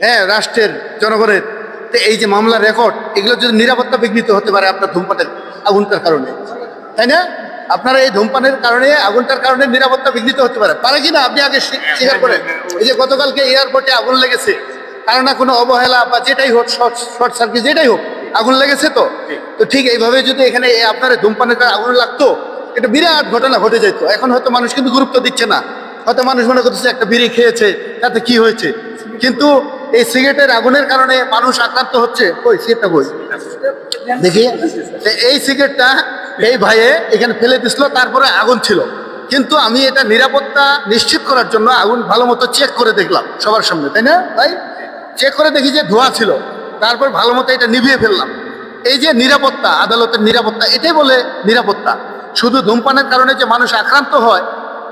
হ্যাঁ রাষ্ট্রের জনগণের। তো এই যে মামলার রেকর্ড এগুলো যদি নিরাপত্তা বিঘ্নিত হতে পারে আপনার ধূমপানের আগুনটার কারণে। তাই না? আপনারা এই ধূমপানের কারণে, আগুনটার কারণে নিরাপত্তা বিঘ্নিত হতে পারে। পারে কি না? আপনি আগে স্বী- স্বীকার করেন। এই যে গতকালকে এয়ারপোর্টে আগুন লেগেছে কারণ না কোনো অবহেলা বা যেটাই হোক, শর্ট সার্কিট যেটাই হোক, আগুন লেগেছে তো? তো ঠিক এইভাবে যদি এখানে আপনার ধূমপানের কারণে আগুন লাগতো, এটা বিরাট ঘটনা ঘটে যেত এখন হয়তো মানুষ কিন্তু গুরুত্ব দিচ্ছে না। হয়তো মানুষ মনে করতেছে, একটা বিড়ি খেয়েছে, তাতে কি হয়েছে? কিন্তু এই সিগারেটের আগুনের কারণে মানুষ আক্রান্ত হচ্ছে। কই, সিগারেটটা কই? দেখি এই সিগারেটটা এই ভাইয়ে এখানে ফেলে দিছিল, তারপরে আগুন ছিল। কিন্তু আমি এটা নিরাপত্তা নিশ্চিত করার জন্য আগুন ভালো মতো চেক করে দেখলাম সবার সামনে, তাই না? ভাই চেক করে দেখি যে ধোঁয়া ছিল। তারপর ভালো মতো এটা নিভিয়ে ফেললাম। এই যে নিরাপত্তা, আদালতের নিরাপত্তা, এটাই বলে নিরাপত্তা। শুধু ধূমপানের কারণে যে মানুষ আক্রান্ত হয়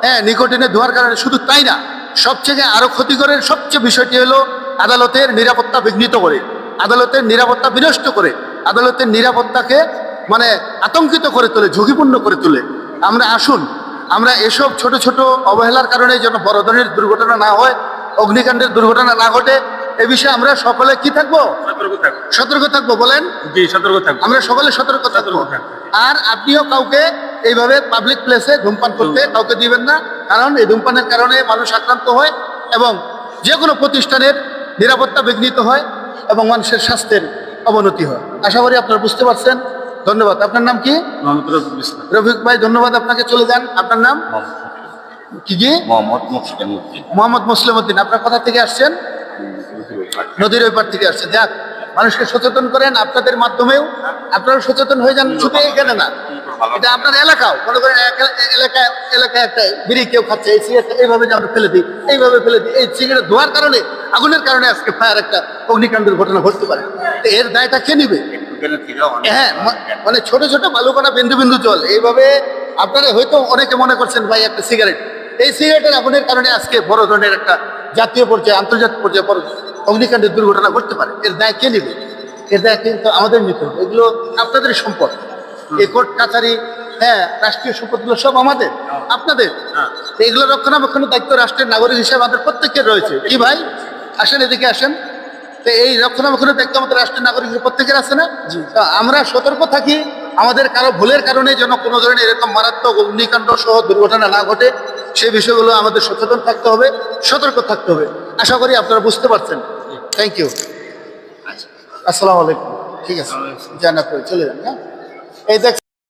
হ্যাঁ নিকোটিনে ধোয়ার কারণে শুধু তাই না, সবচেয়ে আরও ক্ষতিকরের সবচেয়ে বিষয়টি হলো আদালতের নিরাপত্তা বিঘ্নিত করে আদালতের নিরাপত্তা বিনষ্ট করে আদালতের নিরাপত্তাকে মানে আতঙ্কিত করে তোলে ঝুঁকিপূর্ণ করে তোলে। আমরা আসুন আমরা এসব ছোট ছোট অবহেলার কারণে যেন বড় ধরনের দুর্ঘটনা না হয় অগ্নিকাণ্ডের দুর্ঘটনা না ঘটে এ বিষয়ে আমরা সকলে কি থাকব? সতর্ক সতর্ক থাকব বলেন? জি সতর্ক আমরা সকলে সতর্ক সতর্ক থাকব। আর আপনিও কাউকে এইভাবে পাবলিক প্লেসে ধূমপান করতে কাউকে দিবেন না কারণ এই ধূমপানের কারণে মানুষ আক্রান্ত হয় এবং যে কোনো প্রতিষ্ঠানের নিরাপত্তা বিঘ্নিত হয় এবং মানুষের স্বাস্থ্যের অবনতি হয়। আশা করি আপনারা বুঝতে পারছেন। ধন্যবাদ। আপনার নাম কি? রফিক ভাই ধন্যবাদ। আপনাকে চলে যান। আপনার নাম? কি জি মোহাম্মদ মোহাম্মদ মুসলিম উদ্দিন। আপনার কোথা থেকে আসছেন? নদীর ওই পার থেকে আসছেন। যাক মানুষকে সচেতন করেন আপনাদের মাধ্যমেও। আপনারা সচেতন হয়ে যান শুধু এখানে না। এটা আপনার এলাকাও। মনে করেন এলাকায় এলাকায় একটা বিড়ি কেউ খাচ্ছে এই সিগারেটটা এইভাবে যে আমরা ফেলে দিই এইভাবে ফেলে দিই। এই সিগারেট ধোয়ার কারণে আগুনের কারণে আজকে ফায়ার একটা অগ্নিকাণ্ডের ঘটনা ঘটতে পারে। এর দায়টা কে নিবে? হ্যাঁ মানে ছোট ছোট বালুকণা বিন্দু বিন্দু জল। এইভাবে আপনারা হয়তো অনেকে মনে করছেন ভাই একটা সিগারেট। এই সিগারেটের আগুনের কারণে আজকে বড় ধরনের একটা জাতীয় পর্যায়ে আন্তর্জাতিক পর্যায়ে বড় অগ্নিকাণ্ডের দুর্ঘটনা ঘটতে পারে। এর দায় কে নেবে? এর দায় কিন্তু আমাদের নিতে হবে। এগুলো আপনাদের সম্পদ। এই কোর্ট কাছারি হ্যাঁ রাষ্ট্রীয় সম্পদগুলো সব আমাদের আপনাদের। তো এগুলো রক্ষণাবেক্ষণের দায়িত্ব রাষ্ট্রের নাগরিক হিসেবে আমাদের প্রত্যেকের রয়েছে। কি ভাই? আসেন এদিকে আসেন। তো এই রক্ষণাবেক্ষণের দায়িত্ব আমাদের রাষ্ট্রের নাগরিক প্রত্যেকের আছে না? আমরা সতর্ক থাকি আমাদের কারও ভুলের কারণে যেন কোনো ধরনের এরকম মারাত্মক অগ্নিকাণ্ড সহ দুর্ঘটনা না ঘটে সেই বিষয়গুলো আমাদের সচেতন থাকতে হবে সতর্ক থাকতে হবে। আশা করি আপনারা বুঝতে পারছেন। থ্যাংক ইউ আসসালামু আলাইকুম। ঠিক আছে। জানা করে চলে যান হ্যাঁ? এই দেখ